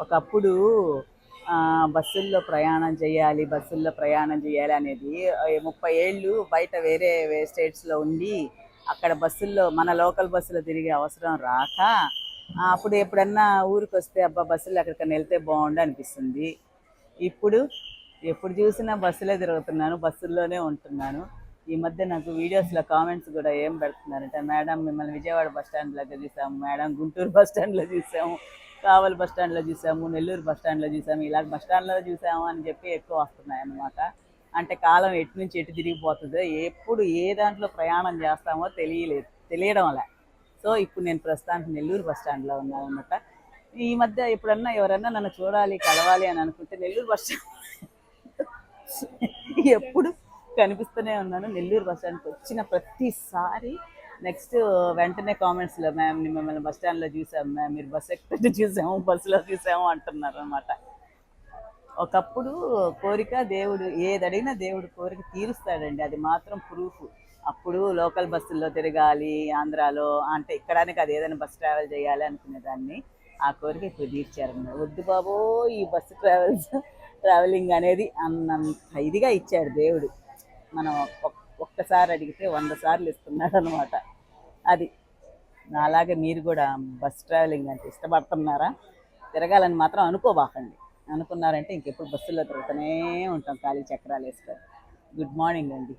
ఒకప్పుడు ఆ, బస్సుల్లో ప్రయాణం చేయాలి బస్సుల్లో ప్రయాణం చేయాలి అనేది ముప్పై ఏళ్ళు బయట వేరే వే- స్టేట్స్లో ఉండి అక్కడ బస్సుల్లో మన లోకల్ బస్సులో తిరిగే అవసరం రాక అప్పుడు ఎప్పుడన్నా ఊరికి వస్తే అబ్బా బస్సులో ఎక్కడికైనా వెళ్తే బాగుండు అనిపిస్తుంది. ఇప్పుడు ఎప్పుడు చూసినా బస్సులే తిరుగుతున్నాను బస్సుల్లోనే ఉంటున్నాను. ఈ మధ్య నాకు వీడియోస్లో కామెంట్స్ కూడా ఏం పెడుతున్నారంటే మేడం మిమ్మల్ని విజయవాడ బస్ స్టాండ్లో చూసాము మేడం గుంటూరు బస్ స్టాండ్లో చూసాము కావలి బస్ స్టాండ్లో చూసాము నెల్లూరు బస్ స్టాండ్లో చూసాము ఇలా బస్ స్టాండ్లో చూసాము అని చెప్పి ఎక్కువ వస్తున్నాయి అన్నమాట. అంటే కాలం ఎటు నుంచి ఎటు తిరిగిపోతుందో ఎప్పుడు ఏ దాంట్లో ప్రయాణం చేస్తామో తెలియలేదు తెలియడం అలా సో ఇప్పుడు నేను ప్రస్తుతానికి నెల్లూరు బస్ స్టాండ్లో ఉన్నాను అనమాట ఈ మధ్య ఎప్పుడన్నా ఎవరన్నా నన్ను చూడాలి కలవాలి అని అనుకుంటే నెల్లూరు బస్ స్టాండ్ ఎప్పుడు కనిపిస్తూనే ఉన్నాను. నెల్లూరు బస్ స్టాండ్కి వచ్చిన ప్రతిసారి నెక్స్ట్ uh, వెంటనే కామెంట్స్లో మ్యామ్ మిమ్మల్ని బస్ స్టాండ్లో చూసాం మ్యామ్ మీరు బస్ ఎక్కితే చూసాము బస్సులో చూసాము అంటున్నారు అనమాట ఒకప్పుడు కోరిక దేవుడు ఏది అడిగినా దేవుడు కోరిక తీరుస్తాడండి. అది మాత్రం ప్రూఫ్ అప్పుడు లోకల్ బస్సుల్లో తిరగాలి ఆంధ్రాలో అంటే ఇక్కడానికి అది ఏదైనా బస్ ట్రావెల్ చేయాలి అనుకునేదాన్ని. ఆ కోరిక ఇప్పుడు తీర్చారన్నమాట. వద్దు బాబో ఈ బస్సు ట్రావెల్స్ ట్రావెలింగ్ అనేది అన్నంత ఇదిగా ఇచ్చాడు దేవుడు. మనం ఒక్కసారి అడిగితే వంద సార్లు ఇస్తున్నాడు అనమాట అది. అలాగే మీరు కూడా బస్ ట్రావెలింగ్ అంటే ఇష్టపడుతున్నారా? తిరగాలని మాత్రం అనుకోబాకండి. అనుకున్నారంటే ఇంకెప్పుడు బస్సుల్లో తిరుగుతూనే ఉంటాం. ఖాళీ చక్రాలు వేసుకొని గుడ్ మార్నింగ్ అండి.